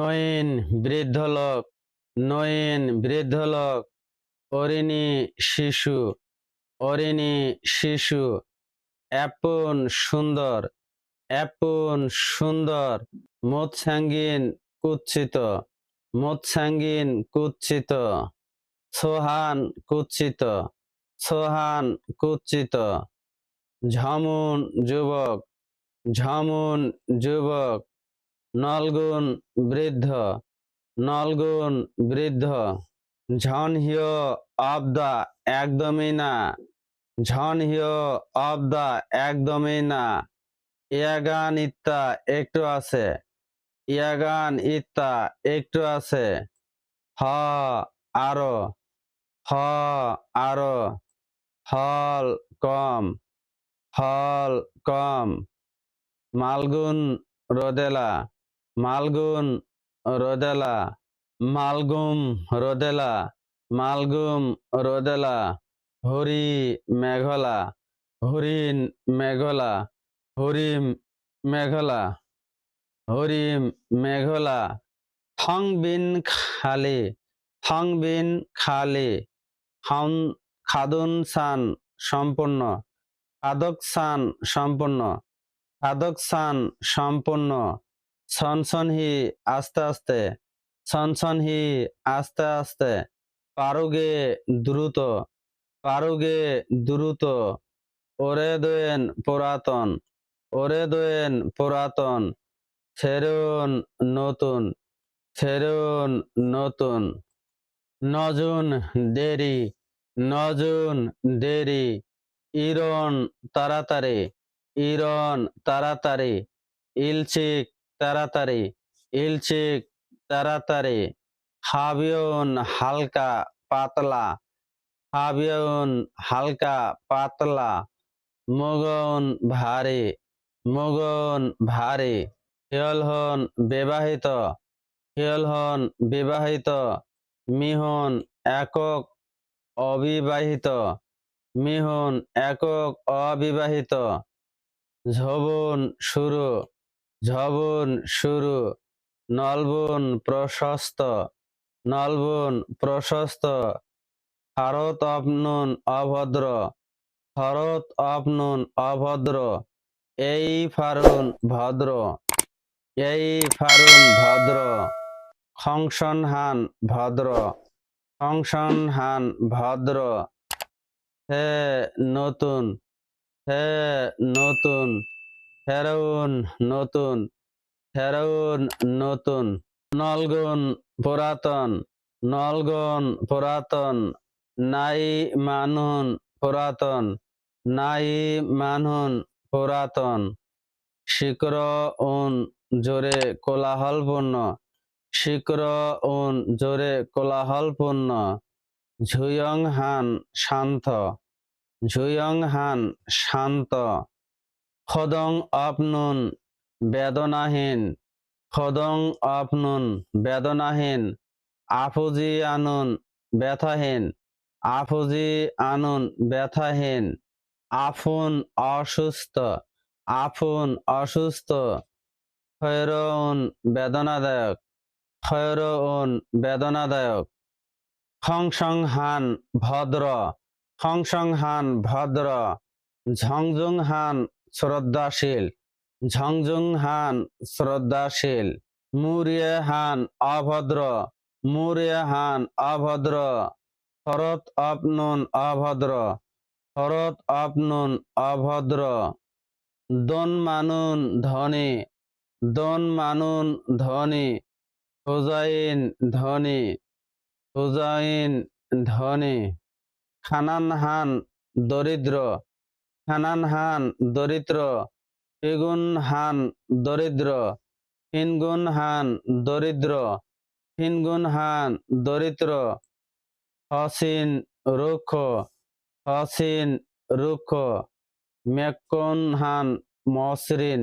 নয়ন বৃদ্ধ লোক, নয়ন বৃদ্ধ অরিণী শিশু অরিণী শিশু, অ্যাপন সুন্দর অ্যাপন সুন্দর, মৎস্যাঙ্গিন কুচ্ছিত মৎস্যাঙ্গিন কুচ্ছিত, সোহান কুচ্ছিত সোহান কুচ্ছিত, ঝমুন যুবক ঝমুন যুবক নলগুণ বৃদ্ধ নলগুণ বৃদ্ধ। ঝনহিয় অব দা একদমই না ঝনহিয় অব দা একদমই না। ইয়াগান ইত্তা একটু আছে, ইয়াগান ইত্তা একটু আছে। হ আরও হ আরও, হল কম হল কম। মালগুন রোদেলা মালগুন রোদেলা, মালগুম রোদেলা মালগুম রোদেলা, হরি মেঘলা, হরিণ মেঘলা, হরিম মেঘলা হরিম মেঘলা থং বিন খালি থং বিন খালি খাউন খাদুন সান সম্পূর্ণ, খাদক সান সম্পূর্ণ, খাদক সান সম্পূর্ণ সনসনহি আস্তে আস্তে সনসনহি আস্তে আস্তে, পারুগে দ্রুত পারুগে দ্রুত, ওরে দোয়েন পুরাতন, ওরে দোয়েন পুরাতন, ফেরুন নতুন ফেরুন নতুন, নজুন দেরি নজুন দেরি ইরন তাড়াতাড়ি ইরন তাড়াতাড়ি, ইলচিক তাড়াতাড়ি। ইলচিক তাড়াতাড়ি। হাবিয়ন হালকা, পাতলা। হাবিয়ন হালকা, পাতলা। মগন, ভারী। মগন, ভারী। হিয়ল হন বিবাহিত। হিয়ল হন বিবাহিত। মিহন, একক, অবিবাহিত। মিহন, একক, অবিবাহিত। ঝবন, শুরু। ঝবন শুরু। নলবন প্রশস্ত নলবন প্রশস্ত। ভারত আপনুন অভদ্র ভারত আপনুন অভদ্র। এই ফারুন ভদ্র, এই ফারুন ভদ্র। খংসন হান ভদ্র খংসন হান ভদ্র। হে নতুন হে নতুন ফেরাউন নতুন ফেরাউন নতুন, নলগুন পুরাতন নলগুন পুরাতন, নাই মানুন পুরাতন, নাই মানুন পুরাতন। শিক্র উন জোরে কোলাহলপূর্ণ শিক্র উন জোরে কোলাহলপূর্ণ। ঝুয়ং হান শান্ত, ঝুয়ং হান শান্ত। খদং আপনুন, বেদনাহীন। খদং আপনুন, বেদনাহীন। আফুজি আনুন, ব্যথাহীন। আফুজি আনুন, ব্যথাহীন। আফুন অসুস্থ আফুন অসুস্থ। খয়রউন, বেদনাদায়ক। খয়রউন, বেদনাদায়ক। খংসং হান ভদ্র। খংসং হান ভদ্র। ঝংজুং হান শ্রদ্ধাশীল ঝংজুং হান শ্রদ্ধাশীল মুরিয়ে হান, অভদ্র। মুরিয়ে হান, অভদ্র। হরত আপনুন অভদ্র। হরত আপনুন অভদ্র। দন মানুন, ধনী। দন মানুন, ধনী। হুজাইন ধনী। হুজাইন ধনী। খানান হান, দরিদ্র। খানান হান দরিদ্র, ফিগুন হান দরিদ্র, ফিনগুন হান দরিদ্র, ফিনগুন হান দরিদ্র, হসিন রুক্ষ হসিন রুক্ষ, মেকুন হান মসৃণ,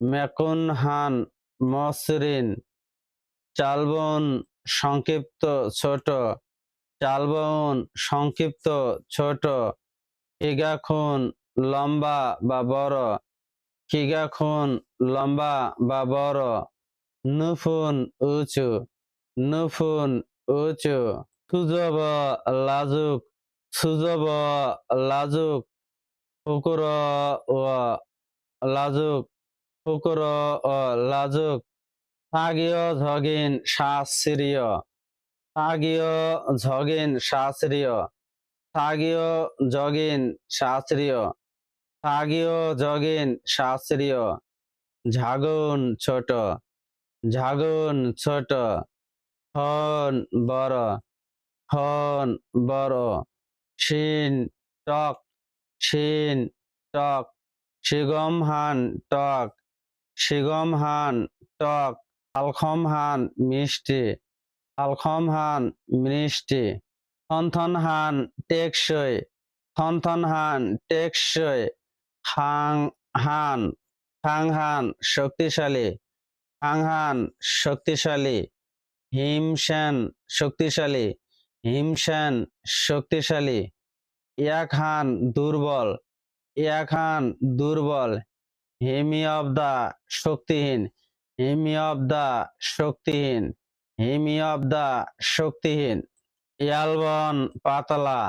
মেকুন হান মসৃণ, চালবন সংক্ষিপ্ত ছোট, চালবন সংক্ষিপ্ত ছোট ইগাখুন লম্বা বা বড়। কিগাখুন লম্বা বা বড়। নুফুন উঁচু। নুফুন উঁচু। সুজব লাজুক। সুজব লাজুক। ফুকুর ও লাজুক। ফুকুর ও লাজুক। তাগীয় ঝগিন শাস্ত্রীয়। তাগীয় ঝগিন শাস্ত্রীয়। তাগীয় জগিন শাস্ত্রীয়। তাগীয় জগিন শাস্ত্রীয়, ঝাগুন ছোট ঝাগুন ছোট, হন বড় হন বড়, শিন টক শিন টক শিগম হান টক শিগম হান টক আলখম হান মিষ্টি আলখম হান মিষ্টি থনথন হান টেকসই থনথন হান টেকসই হাং হান হাং হান, শক্তিশালী। হাং হান, শক্তিশালী। হিমসেন শক্তিশালী। হিমসেন শক্তিশালী। ইয়াক হান, দুর্বল। ইয়াক হান, দুর্বল। হিমি অব দা, শক্তিহীন। হিমি অব দা, শক্তিহীন। হিমি অব দা, শক্তিহীন। ইয়ালবন পাতলা।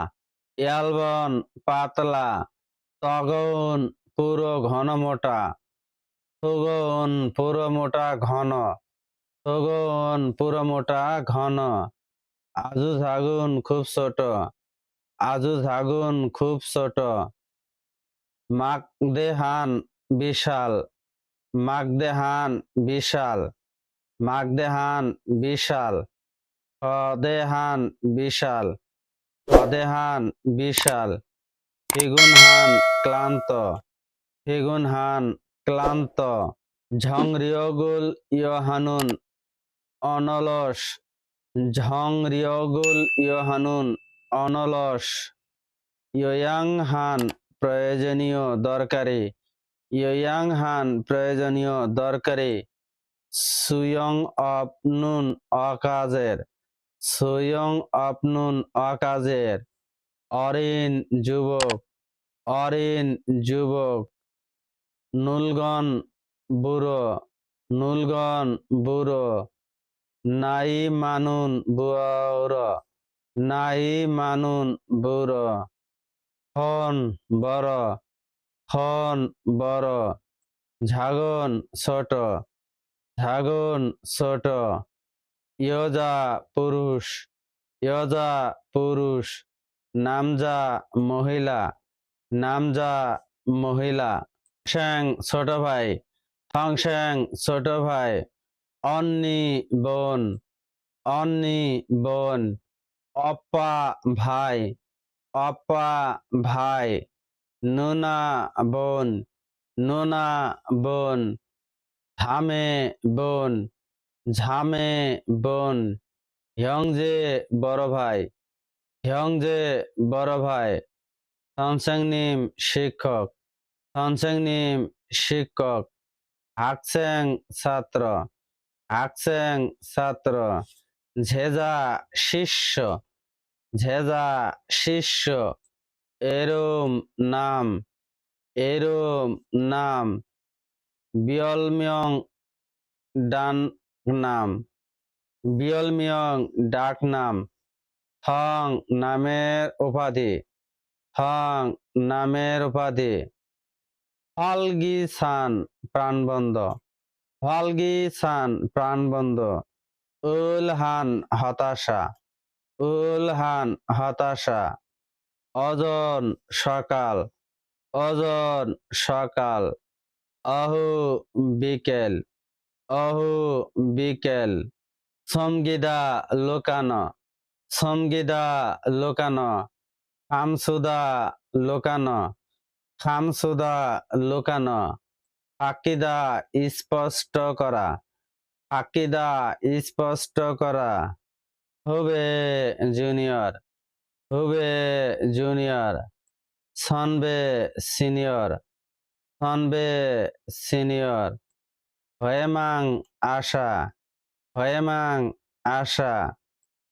ইয়ালবন পাতলা। তগন পুরো ঘন মোটা, তগন পুরো মোটা ঘন, তগন পুরো মোটা ঘন। আজু ঝাগুন খুব ছোট, আজু ঝাগুন খুব ছোট। মাক দেহান বিশাল মাকদেহান বিশাল মাকদেহান বিশাল, হদেহান বিশাল হদেহান বিশাল। ফিগুনহান ক্লান্ত ফিগুনহান ক্লান্ত। ঝংরিয়গুল ইয়হানুন, অনলস। ঝংরিয়গুল ইয়হানুন, অনলস। ইয়য়াং হান প্রয়োজনীয় দরকারি ইয়য়াং হান প্রয়োজনীয় দরকারি। সুয়ং অপ নুন অকাজের, সুয়ং অপ নুন অকাজের। অরিন যুবক অরিন যুবক নুলগন বুড়ো নুলগন বুড়ো নাই মানুন বুড়ো নাই মানুন বুড়ো, হন বড় হন বড়, ঝাগন ছোট ঝাগন ছোট, ইয়জা পুরুষ ইয়জা পুরুষ নামজা মহিলা নামজা মহিলা শ্যাং ছোট ভাই ফাংশ্যাং ছোট ভাই, অন্নি বোন অন্নি বোন, অপ্পা ভাই অপ্পা ভাই, নুনা বোন নুনা বোন, ঝামে বোন ঝামে বোন, হিয়ংজে বড় ভাই হিয়ংজে বড় ভাই সনসেংনিম শিক্ষক সনসেংনিম শিক্ষক, হাকসেং ছাত্র হাকসেং ছাত্র ঝেজা শিষ্য ঝেজা শিষ্য, এরম নাম এরম নাম, বিয়লমিয়ং ডান নাম বিয়লমিয়ং ডাক নাম থং নামের উপাধি। থং নামের উপাধি। ফলগি সান প্রাণবন্ধ। ফলগি সান প্রাণবন্ধ। উলহান হতাশা। উলহান হতাশা। অজন সকাল। অজন সকাল। অহু বিকেল। অহু বিকেল। সমগিদা লোকানো। সমগিদা লোকানো, খামসুদা লোকানো খামসুদা লোকানো আকিদা স্পষ্ট করা আকিদা স্পষ্ট করা, হবে জুনিয়র হবে জুনিয়র, সনবে সিনিয়র সনবে সিনিয়র, হয়েমাং আশা হয়েমাং আশা।